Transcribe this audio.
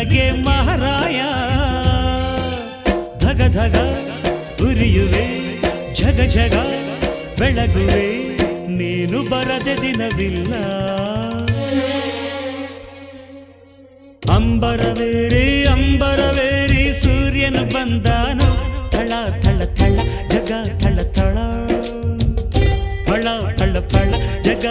ನನಗೆ ಮಹಾರಾಯ. ಧಗ ಧಗ ಉರಿಯುವೆ, ಝಗ ಝಗ ಬೆಳಗುವೆ, ನೀನು ಬರದ ದಿನವಿಲ್ಲ. ಅಂಬರವೇರಿ ಅಂಬರವೇರಿ ಸೂರ್ಯನು ಬಂದಾನು. ಥಳ ಥಳ ಥಳ ಜಗ ಥಳ ಥಳ. ಫಳ ಫಳ ಫಳ ಜಗ